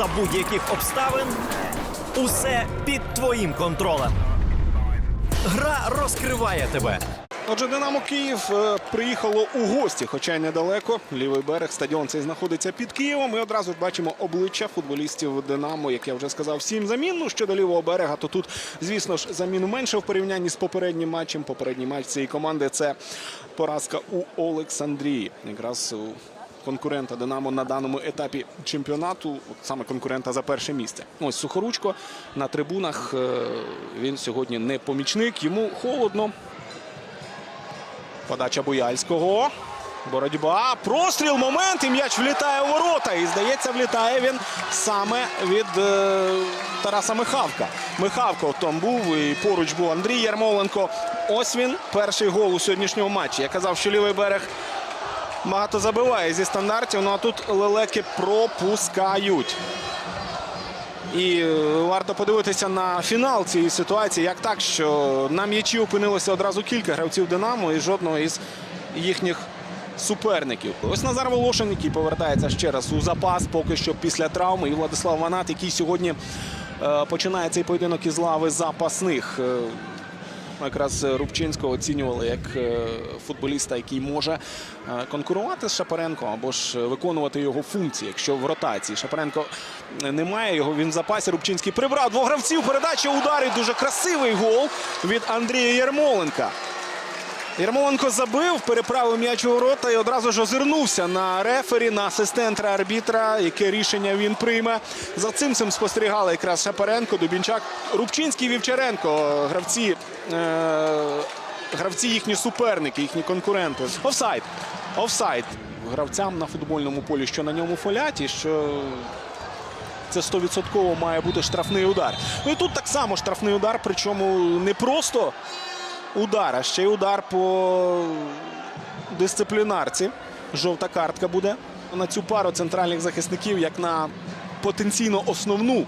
за будь-яких обставин. Усе під твоїм контролем. Гра розкриває тебе. Отже, Динамо Київ е, приїхало у гості, хоча й недалеко. Лівий берег стадіон цей знаходиться під Києвом. Ми одразу ж бачимо обличчя футболістів Динамо, як я вже сказав, сім замін. Ну щодо лівого берега, то тут, звісно ж, замін менше в порівнянні з попереднім матчем. Попередній матч цієї команди це поразка у Олександрії. Якраз у конкурента Динамо на даному етапі чемпіонату, от саме конкурента за перше місце. Ось Сухоручко на трибунах. е, Він сьогодні не помічник. Йому холодно. Подача Буяльського. Боротьба. Простріл. Момент. І м'яч влітає у ворота. І здається, влітає він саме від е, Тараса Михавка. Михавко там був і поруч був Андрій Ярмоленко. Ось він. Перший гол у сьогоднішньому матчі. Я казав, що лівий берег багато забиває зі стандартів. Ну а тут лелеки пропускають. І е, варто подивитися на фінал цієї ситуації. Як так, що на м'ячі опинилося одразу кілька гравців Динамо і жодного із їхніх суперників. Ось Назар Волошин, який повертається ще раз у запас, поки що після травми. І Владислав Ванат, який сьогодні е, починає цей поєдинок із лави запасних. Е, Якраз Рубчинського оцінювали як е, футболіста, який може е, конкурувати з Шапаренко або ж виконувати його функції, якщо в ротації. Шапаренко немає його. Він в запасі. Рубчинський прибрав двох гравців. Передача ударить. Дуже красивий гол від Андрія Ярмоленка. Ярмоленко забив, переправив м'яч у ворота і одразу ж озирнувся на рефері, на асистента арбітра, яке рішення він прийме. За цим цим спостерігали якраз Шапаренко, Дубінчак, Рубчинський, Вівчаренко, гравці, е- гравці їхні суперники, їхні конкуренти. Офсайд. Офсайд. Гравцям на футбольному полі, що на ньому фолять, і що це 100% має бути штрафний удар. Ну і тут так само штрафний удар, причому не просто удар, а ще й удар по дисциплінарці. Жовта картка буде на цю пару центральних захисників, як на потенційно основну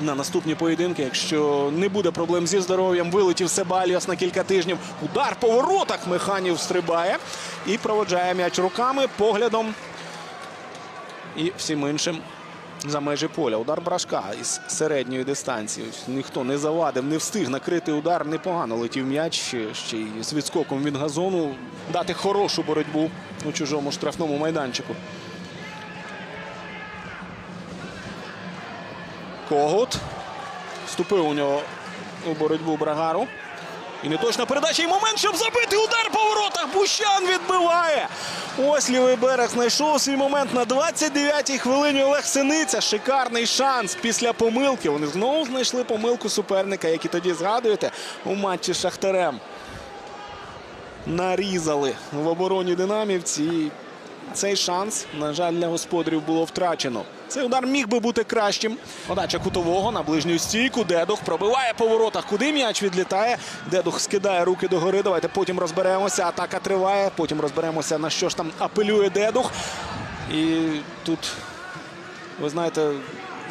на наступні поєдинки. Якщо не буде проблем зі здоров'ям, вилетів Себаліос на кілька тижнів. Удар по воротах Механів стрибає і проводжає м'яч руками, поглядом і всім іншим за межі поля. Удар брашка із середньої дистанції. Ніхто не завадив, не встиг накрити удар. Непогано летів м'яч ще, й з відскоком від газону. Дати хорошу боротьбу у чужому штрафному майданчику. Когут. Вступив у нього у боротьбу Брагару. І неточна передача. І момент, щоб забити удар по воротах. Бущан відбиває. Ось лівий берег знайшов свій момент на 29-й хвилині. Олег Синиця. Шикарний шанс після помилки. Вони знову знайшли помилку суперника, як і тоді згадуєте, у матчі з Шахтарем. Нарізали в обороні динамівці. Цей шанс, на жаль, для господарів було втрачено. Цей удар міг би бути кращим. Подача кутового на ближню стійку. Дедух пробиває по воротах. Куди м'яч відлітає? Дедух скидає руки догори. Давайте потім розберемося. Атака триває. Потім розберемося, на що ж там апелює Дедух. І тут, ви знаєте,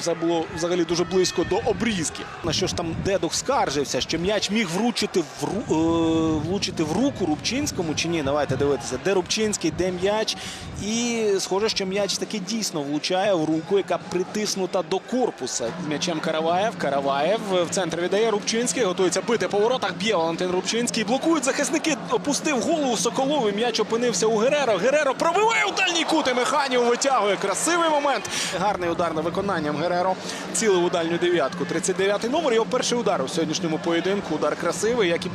це було взагалі дуже близько до обрізки. На що ж там Дедух скаржився, що м'яч міг вручити в ру... е, влучити в руку Рубчинському чи ні? Давайте дивитися, де Рубчинський, де м'яч. І схоже, що м'яч таки дійсно влучає в руку, яка притиснута до корпуса. М'ячем Караваєв. Караваєв в центр віддає Рубчинський. Готується бити по воротах. Б'є Валентин Рубчинський. Блокують захисники. Опустив голову Соколовий. М'яч опинився у Гереро. Гереро пробиває у дальній кут. І витягує. Красивий момент. Гарний удар на виконанням Гереро. Цілив у дальню дев'ятку. 39-й номер. Його перший удар у сьогоднішньому поєдинку. Удар красивий, як і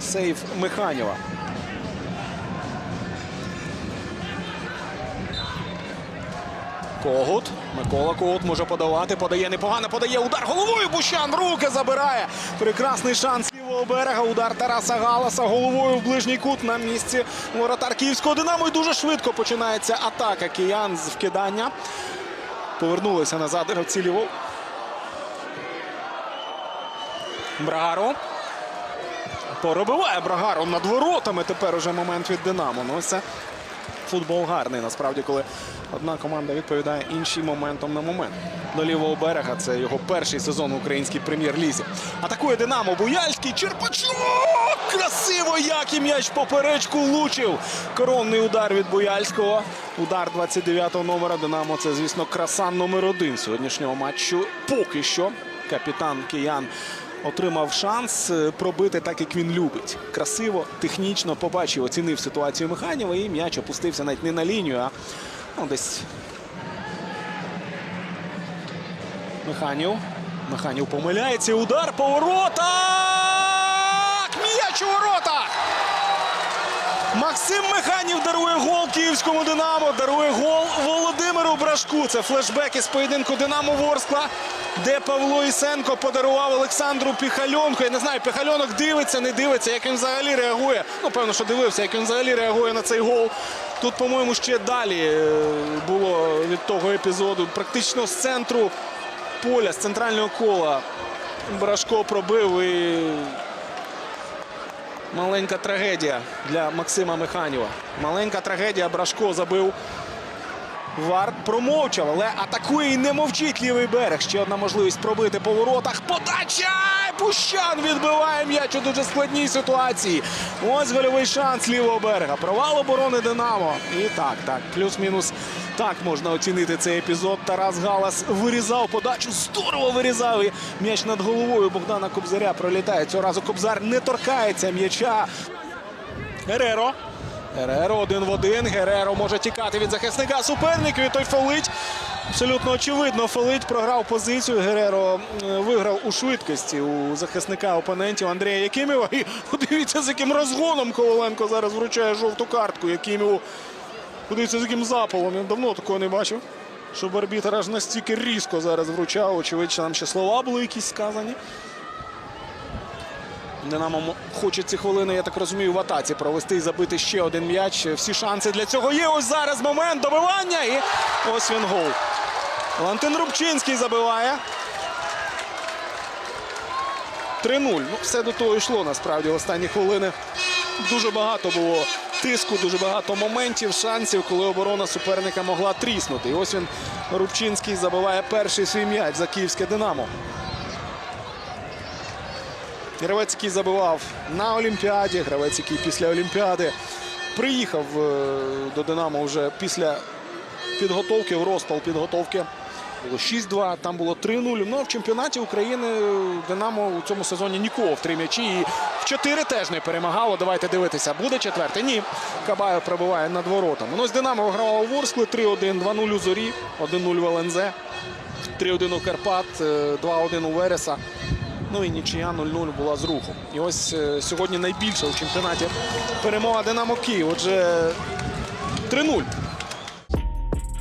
сейф Механіва. Когут. Микола Когут може подавати. Подає непогано, подає удар головою. Бущан руки забирає. Прекрасний шанс лівого берега. Удар Тараса Галаса головою в ближній кут на місці воротар Київського Динамо. І дуже швидко починається атака киян з вкидання. Повернулися назад гравці ліво. Брагаро. Поробиває Брагаро над воротами. Тепер уже момент від Динамо. Ну, це футбол гарний. Насправді, коли одна команда відповідає іншій моментом на момент. До лівого берега це його перший сезон в українській прем'єр-лізі. Атакує Динамо Буяльський. Черпачок! Красиво, як і м'яч поперечку влучив. Коронний удар від Буяльського. Удар 29-го номера Динамо. Це, звісно, красан номер один сьогоднішнього матчу. Поки що капітан Киян отримав шанс е, пробити так, як він любить. Красиво, технічно побачив, оцінив ситуацію Механіва і м'яч опустився навіть не на лінію, а ну, десь. Механів. Механів помиляється. Удар по воротах! М'яч у воротах! Максим Механів дарує гол київському Динамо. Дарує гол Володимиру Брашку. Це флешбек із поєдинку Динамо Ворскла, де Павло Ісенко подарував Олександру Піхальонку. Я не знаю, Піхальонок дивиться, не дивиться, як він взагалі реагує. Ну, певно, що дивився, як він взагалі реагує на цей гол. Тут, по-моєму, ще далі е, було від того епізоду. Практично з центру поля, з центрального кола. Брашко пробив і Маленька трагедія для Максима Механіва. Маленька трагедія. Брашко забив. Варт промовчав, але атакує і не мовчить лівий берег. Ще одна можливість пробити по воротах. Подача! Пущан відбиває м'яч у дуже складній ситуації. Ось гольовий шанс лівого берега. Провал оборони Динамо. І так, так, плюс-мінус. Так можна оцінити цей епізод. Тарас Галас вирізав подачу. Здорово вирізав. І м'яч над головою Богдана Кобзаря пролітає. Цього разу Кобзар не торкається м'яча. Гереро. Гереро один в один. Гереро може тікати від захисника суперників. І той фолить. Абсолютно очевидно, фолить програв позицію. Гереро е, виграв у швидкості у захисника опонентів Андрія Якимєва. І подивіться, з яким розгоном Коваленко зараз вручає жовту картку. Якимєву. Подивіться, з яким запалом. Я давно такого не бачив. Щоб арбітр аж настільки різко зараз вручав. Очевидно, там ще слова були якісь сказані. Динамо хоче ці хвилини, я так розумію, в атаці провести і забити ще один м'яч. Всі шанси для цього є. Ось зараз момент добивання. І ось він гол. Валентин Рубчинський забиває. 3-0. Ну, все до того йшло насправді в останні хвилини. Дуже багато було тиску, дуже багато моментів, шансів, коли оборона суперника могла тріснути. І ось він Рубчинський забиває перший свій м'яч за київське Динамо. Гравець, який забивав на Олімпіаді, гравець, який після Олімпіади приїхав е, до Динамо вже після підготовки, в розпал підготовки. Було 6-2, там було 3-0. Ну а в чемпіонаті України е, Динамо у цьому сезоні нікого в три м'ячі. І в 4 теж не перемагало. Давайте дивитися. Буде четвертий? Ні. Кабаєв пробиває над воротом. Ну, ось Динамо вигравав у Ворскли 3-1, 2-0 у Зорі, 1-0 в ЛНЗ, 3-1 у Карпат, е, 2-1 у Вереса. Ну і нічия 0-0 була з рухом. І ось е, сьогодні найбільша у чемпіонаті перемога Динамо Київ. Отже, 3-0.